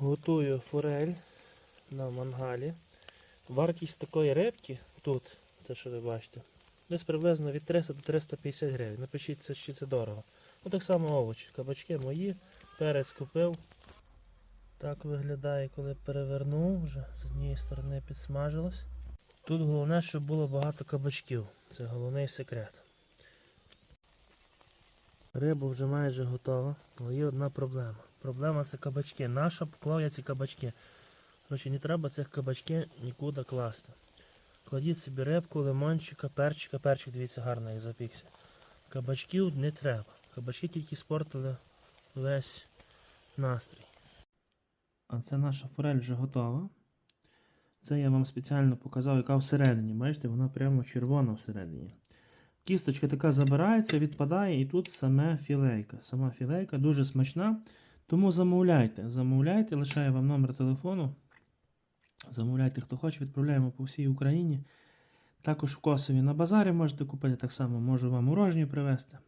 Готую форель на мангалі. Вартість такої рибки тут, це що ви бачите, десь приблизно від 300 до 350 гривень. Напишіть, це, чи це дорого. Ну так само овочі. Кабачки мої, перець купив. Так виглядає, коли перевернув, вже з однієї сторони підсмажилось. Тут головне, щоб було багато кабачків. Це головний секрет. Риба вже майже готова, але є одна проблема. Проблема це кабачки. Наша поклав я ці кабачки. Коротше, не треба цих кабачки нікуди класти. Кладіть собі рибку, лимончика, перчика, перчик, дивіться, гарно як запікся. Кабачків не треба. Кабачки тільки спортили весь настрій. А це наша форель вже готова. Це я вам спеціально показав, яка всередині. Бачите, вона прямо червона всередині. Кісточка така забирається, відпадає, і тут саме філейка. Сама філейка дуже смачна. Тому замовляйте. Замовляйте, лишаю вам номер телефону. Замовляйте, хто хоче, відправляємо по всій Україні. Також в Косові на базарі можете купити, так само можу вам урожню привезти.